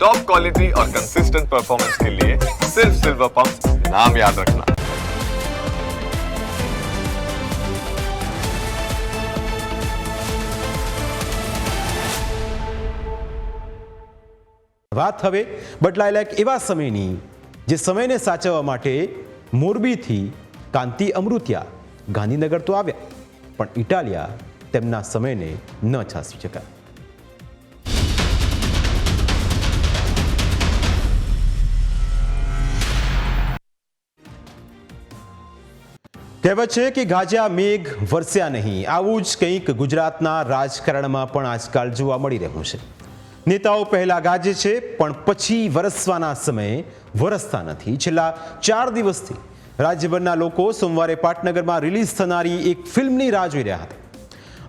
Top quality और consistent performance के लिए सिर्फ सिल्वर पंप नाम याद रखना વાત હવે બદલાયેલા એક એવા સમયની જે સમયને સાચવવા માટે મોરબીથી કાંતિ અમૃત્યા ગાંધીનગર તો આવ્યા પણ ઇટાલિયા તેમના સમયને ન છાસવી શક્યા કહેવત છે કે ગાજ્યા મેઘ વરસ્યા નહીં. આવું જ કંઈક ગુજરાતના રાજકારણમાં પણ આજકાલ જોવા મળી રહ્યું છે. નેતાઓ પહેલાં ગાજે છે, પણ પછી વરસવાના સમયે વરસતા નથી. છેલ્લા ચાર દિવસથી રાજ્યભરના લોકો સોમવારે પાટનગરમાં રિલીઝ થનારી એક ફિલ્મની રાહ જોઈ રહ્યા હતા.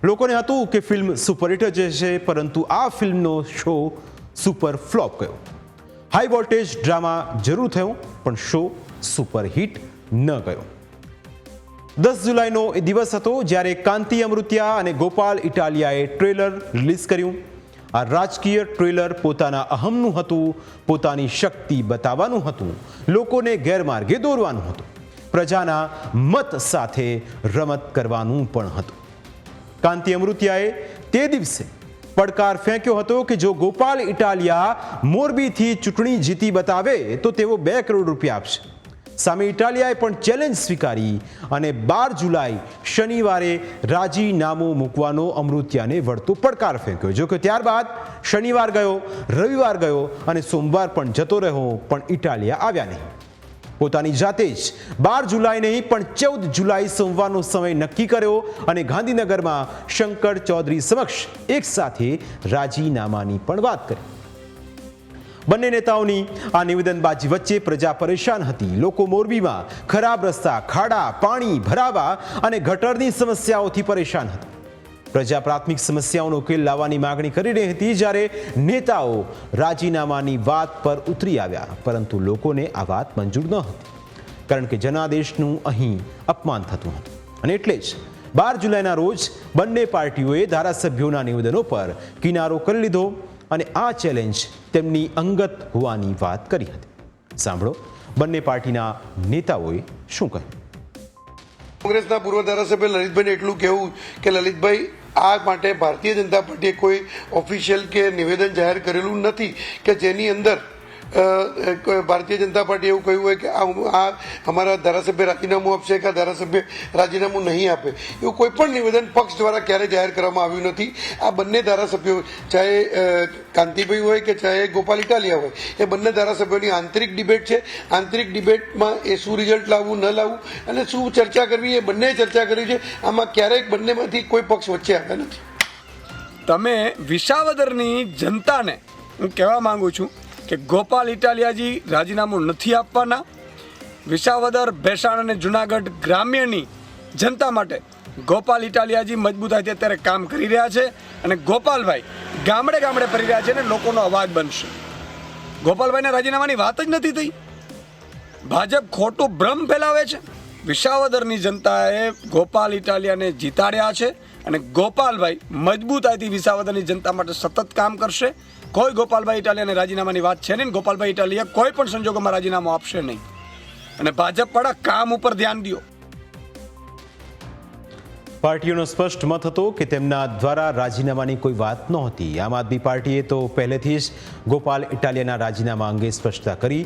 લોકોને હતું કે ફિલ્મ સુપરહિટ જ છે પરંતુ આ ફિલ્મનો શો સુપર ફ્લોપ ગયો. હાઈ વોલ્ટેજ ડ્રામા જરૂર થયો, પણ શો સુપરહિટ ન ગયો. દસ જુલાઈનો એ દિવસ હતો જ્યારે કાંતિ અમૃત્યા અને ગોપાલ ઇટાલિયાએ ટ્રેલર રિલીઝ કર્યું. આ રાજકીય ટ્રેલર પોતાના અહમનું હતું, પોતાની શક્તિ બતાવવાનું હતું, લોકોને ગેરમાર્ગે દોરવાનું હતું, પ્રજાના મત સાથે રમત કરવાનું પણ હતું. કાંતિ અમૃત્યાએ તે દિવસે પડકાર ફેંક્યો હતો કે જો ગોપાલ ઇટાલિયા મોરબીથી ચૂંટણી જીતી બતાવે, તો તેઓ બે કરોડ રૂપિયા આપશે. સામે ઇટાલિયાએ પણ ચેલેન્જ સ્વીકારી અને બાર જુલાઈ શનિવારે રાજીનામું મૂકવાનો અમૃત્યાને વળતો પડકાર ફેંક્યો. જો કે ત્યારબાદ શનિવાર ગયો, રવિવાર ગયો અને સોમવાર પણ જતો રહ્યો, પણ ઇટાલિયા આવ્યા નહીં. પોતાની જાતે જ બાર જુલાઈ નહીં, પણ ચૌદ જુલાઈ સોમવારનો સમય નક્કી કર્યો અને ગાંધીનગરમાં શંકર ચૌધરી સમક્ષ એક સાથે રાજીનામાની પણ વાત કરી. બંને નેતાઓની આ નિવેદનબાજી વચ્ચે પ્રજા પરેશાન હતી. લોકો મોરબીમાં ખરાબ રસ્તા, ખાડા, પાણી ભરાવા અને ગટરની સમસ્યાઓથી પરેશાન હતા. પ્રજા પ્રાથમિક સમસ્યાઓનો ઉકેલ લાવવાની માગણી કરી રહી હતી જ્યારે નેતાઓ રાજીનામાની વાત પર ઉતરી આવ્યા, પરંતુ લોકોને આ વાત મંજૂર ન હતી. કારણ કે જનાદેશનું અહીં અપમાન થતું હતું. અને એટલે જ બાર જુલાઈના રોજ બંને પાર્ટીઓએ ધારાસભ્યોના નિવેદનો પર કિનારો કરી લીધો. અને આ ચેલેન્જ તેમની અંગત હોવાની વાત કરી હતી. સાંભળો, બંને પાર્ટીના નેતાઓએ શું કહ્યું? કોંગ્રેસના પૂર્વ ધારાસભ્ય લલિતભાઈને એટલું કહેવું કે લલિતભાઈ, આ માટે ભારતીય જનતા પાર્ટીએ કોઈ ઓફિશિયલ કે નિવેદન જાહેર કરેલું નથી કે જેની અંદર ભારતીય જનતા પાર્ટી એવું કહ્યું હોય કે આ અમારા ધારાસભ્ય રાજીનામું આપશે કે ધારાસભ્ય રાજીનામું નહીં આપે. એવું કોઈ પણ નિવેદન પક્ષ દ્વારા ક્યારેય જાહેર કરવામાં આવ્યું નથી. આ બંને ધારાસભ્યો, ચાહે કાંતિભાઈ હોય કે ચાહે ગોપાલ ઇટાલિયા હોય, એ બંને ધારાસભ્યોની આંતરિક ડિબેટ છે. આંતરિક ડિબેટમાં એ શું રિઝલ્ટ લાવવું, ન લાવવું અને શું ચર્ચા કરવી, એ બંને ચર્ચા કરી છે. આમાં ક્યારેક બંનેમાંથી કોઈ પક્ષ વચ્ચે આવ્યા નથી. તમે વિસાવદરની જનતાને હું કહેવા માંગુ છું કે ગોપાલ ઇટાલિયાજી રાજીનામું નથી આપવાના? વિસાવદર, ભેસાણ અને જુનાગઢ ગ્રામ્યની જનતા માટે ગોપાલ ઇટાલિયાજી મજબૂતાઈથી અત્યારે કામ કરી રહ્યા છે અને ગોપાલભાઈ ગામડે ગામડે ફરી રહ્યા છે અને લોકોનો અવાજ બનશે. ગોપાલભાઈના રાજીનામાની વાત જ નથી થઈ. ભાજપ ખોટું ભ્રમ ફેલાવે છે. વિસાવદરની જનતાએ ગોપાલ ઇટાલિયાને જીતાડ્યા છે અને ગોપાલભાઈ મજબૂતાઈથી વિસાવદરની જનતા માટે સતત કામ કરશે. કોઈ ગોપાલભાઈ ઇટાલિયાને રાજીનામાની વાત છે નહીં ગોપાલભાઈ ઇટાલિયા કોઈ પણ સંજોગોમાં રાજીનામું આપશે નહીં. અને ભાજપ વાળા કામ ઉપર ધ્યાન દો પાર્ટીઓનો સ્પષ્ટ મત હતો કે તેમના દ્વારા રાજીનામાની કોઈ વાત નહોતી. આમ આદમી પાર્ટીએ તો પહેલેથી જ ગોપાલ ઇટાલિયાના રાજીનામા અંગે સ્પષ્ટતા કરી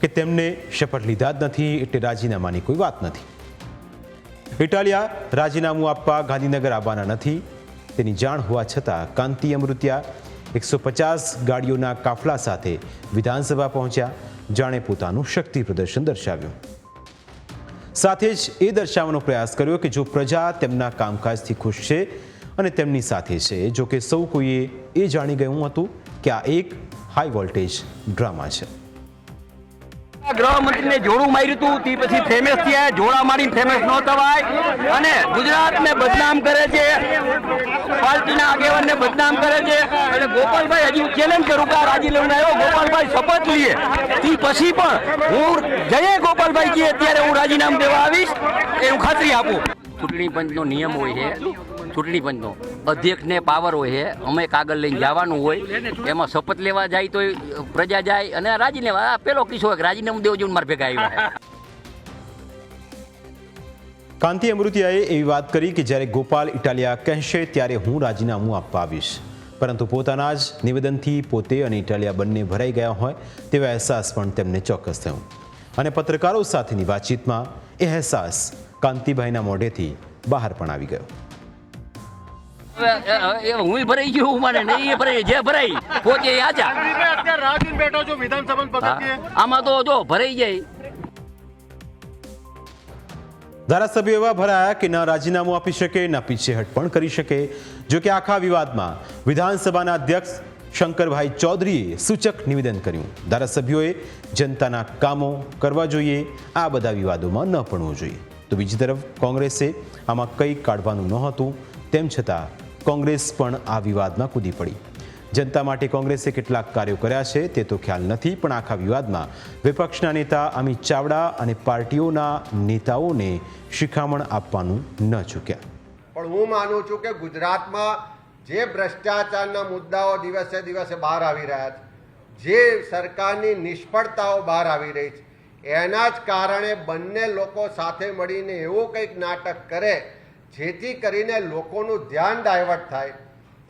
કે તેમને શપથ લીધા જ નથી એટલે રાજીનામાની કોઈ વાત નથી. ઇટાલિયા રાજીનામું આપવા ગાંધીનગર આવવાના નથી. તેની જાણ હોવા છતાં કાંતિ અમૃત્યા એકસો પચાસ ગાડીઓના કાફલા સાથે વિધાનસભા પહોંચ્યા. જાણે પોતાનું શક્તિ પ્રદર્શન દર્શાવ્યું. સાથે જ એ દર્શાવવાનો પ્રયાસ કર્યો કે જો પ્રજા તેમના કામકાજથી ખુશ છે અને તેમની સાથે છે, જો કે સૌ કોઈએ એ જાણી ગયું હતું કે આ એક હાઈ વોલ્ટેજ ડ્રામા છે. ગૃહમંત્રીને જોડું માર્યું હતું તે પછી ફેમસ થયા, જોડા મારી ફેમસ ન થવાય. અને ગુજરાતને બદનામ કરે છે. પાર્ટીના આગેવાનને બદનામ કરે છે. અને ગોપાલભાઈ હજી ચેલેન્જ કરું કે રાજી લઈને આવ્યો, ગોપાલભાઈ શપથ લઈએ તે પછી પણ હું જઈએ ગોપાલભાઈ અત્યારે હું રાજીનામું દેવા આવીશ, એ હું ખાતરી આપું. ચૂંટણી પંચનો નિયમ હોય છે. ચૂંટણી પંચનો. અધ્યક્ષને પાવર હોય છે. અમે કાગળ લઈને જવાનું હોય. એમાં શપથ લેવા જાય તો પ્રજા જાય અને રાજીનામા પેલો કિસ્સો રાજીનામું દેવો જોઈએ મારા ભેગા આવ્યા કાંતિ અમૃતિયાએ એવી વાત કરી કે જ્યારે ગોપાલ ઇટાલિયા કહેશે ત્યારે હું રાજીનામું આપવા આવીશ. પરંતુ પોતાના જ નિવેદનથી પોતે અને ઇટાલિયા બંને ભરાઈ ગયા હોય તેવો અહેસાસ પણ તેમને ચોક્કસ થયો. અને પત્રકારો સાથેની વાતચીતમાં એ અહેસાસ કાંતિભાઈના મોઢેથી બહાર પણ આવી ગયો. હું ભરાઈ ગયો હું નહીં એ ભરાઈ જે ભરાઈ પોતે આજા. અત્યારે રાહ જોઈને બેઠો છો વિધાનસભા આમાં તો જો ભરાઈ જાય. ધારાસભ્યો એવા ભરાયા કે ન રાજીનામું આપી શકે ન પીછેહટ પણ કરી શકે. જો કે આખા વિવાદમાં વિધાનસભાના અધ્યક્ષ શંકરભાઈ ચૌધરીએ સૂચક નિવેદન કર્યું. ધારાસભ્યોએ જનતાના કામો કરવા જોઈએ આ બધા વિવાદોમાં ન પડવું જોઈએ. તો બીજી તરફ કોંગ્રેસે આમાં કંઈ કાઢવાનું નહોતું, તેમ છતાં કોંગ્રેસ પણ આ વિવાદમાં કૂદી પડી. જનતા માટે કોંગ્રેસે કેટલાક કાર્યો કર્યા છે, તે તો ખ્યાલ નથી, પણ આખા વિવાદમાં વિપક્ષના નેતા અમિત ચાવડા અને પાર્ટીઓના નેતાઓને શિખામણ આપવાનું ન ચૂક્યા. પણ હું માનું છું કે ગુજરાતમાં જે ભ્રષ્ટાચારના મુદ્દાઓ દિવસે દિવસે બહાર આવી રહ્યા છે, જે સરકારની નિષ્ફળતાઓ બહાર આવી રહી છે એના જ કારણે બંને લોકો સાથે મળીને એવું કંઈક નાટક કરે, જેથી કરીને લોકોનું ધ્યાન ડાયવર્ટ થાય.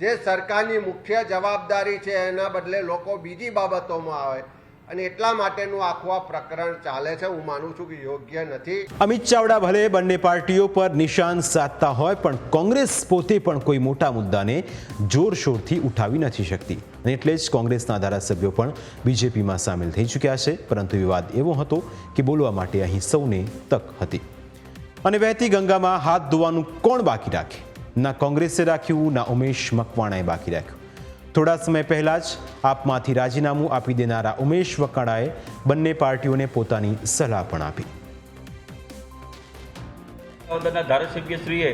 જે સરકારની મુખ્ય જવાબદારી છે, એના બદલે લોકો બીજી બાબતોમાં આવે. અને એટલા માટેનું આખું આ પ્રકરણ ચાલે છે. હું માનું છું કે યોગ્ય નથી. અમિત ચાવડા ભલે બંને પાર્ટીઓ પર નિશાન સાધતા હોય, પણ કોંગ્રેસ પોતે પણ કોઈ મોટા મુદ્દાને જોરશોરથી ઉઠાવી નથી શકતી. અને એટલે જ કોંગ્રેસના ધારાસભ્યો પણ બીજેપીમાં સામેલ થઈ ચૂક્યા છે. પરંતુ વિવાદ એવો હતો કે બોલવા માટે અહીં સૌને તક હતી. અને વહેતી ગંગામાં હાથ ધોવાનું કોણ બાકી રાખે? ના કોંગ્રેસે રાખ્યું, ના ઉમેશ મકવાણાએ બાકી રાખ્યું. થોડા સમય પહેલાં જ આપમાંથી રાજીનામું આપી દેનારા ઉમેશ વકાણાએ બંને પાર્ટીઓને પોતાની સલાહ પણ આપી. ધારાસભ્યશ્રીએ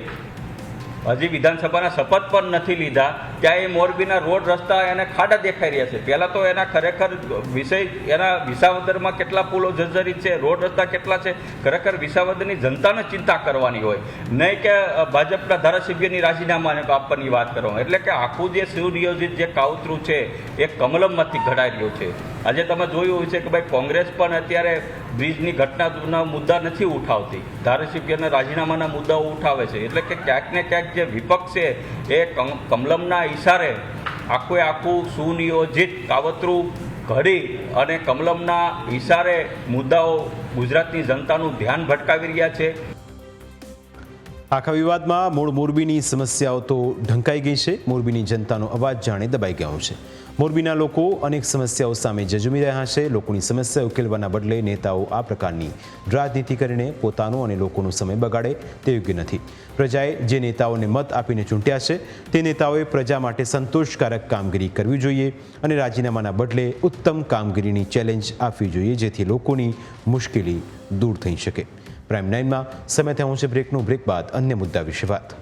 હજી વિધાનસભાના શપથ પણ નથી લીધા. ત્યાં એ મોરબીના રોડ રસ્તા એને ખાડા દેખાઈ રહ્યા છે. પહેલાં તો એના ખરેખર વિષય, એના વિસાવદરમાં કેટલા પુલો જર્જરિત છે, રોડ રસ્તા કેટલા છે, ખરેખર વિસાવદરની જનતાને ચિંતા કરવાની હોય. નહીં કે ભાજપના ધારાસભ્યની રાજીનામાને આપવાની વાત કરવામાં. એટલે કે આખું જે સુનિયોજિત જે કાવતરું છે, એ કમલમમાંથી ઘડાઈ રહ્યું છે. આજે તમે જોયું હોય છે કે ભાઈ કોંગ્રેસ પણ અત્યારે બ્રિજની ઘટનાના મુદ્દા નથી ઉઠાવતી. ધારાસભ્યના રાજીનામાના મુદ્દાઓ ઉઠાવે છે. એટલે કે ક્યાંક ને ક્યાંક જે વિપક્ષ છે, એ કમ- કમલમના ઈશારે આખું આખું સુનિયોજિત કાવતરું ઘડી અને કમલમના ઈશારે મુદ્દાઓ ગુજરાતની જનતાનું ધ્યાન ભટકાવી રહ્યા છે. આખા વિવાદમાં મૂળ મોરબીની સમસ્યાઓ તો ઢંકાઈ ગઈ છે. મોરબીની જનતાનો અવાજ જાણે દબાઈ ગયો છે. મોરબીના લોકો અનેક સમસ્યાઓ સામે જજુમી રહ્યા છે. લોકોની સમસ્યા ઉકેલવાના બદલે નેતાઓ આ પ્રકારની રાજનીતિ કરીને પોતાનો અને લોકોનો સમય બગાડે તે યોગ્ય નથી. પ્રજાએ જે નેતાઓને મત આપીને ચૂંટ્યા છે, તે નેતાઓએ પ્રજા માટે સંતોષકારક કામગીરી કરવી જોઈએ અને રાજીનામાના બદલે ઉત્તમ કામગીરીની ચેલેન્જ આપવી જોઈએ જેથી લોકોની મુશ્કેલી દૂર થઈ શકે. પ્રાઇમ નાઇનમાં સમય થયો છે બ્રેકનો બ્રેક બાદ અન્ય મુદ્દા વિશે વાત.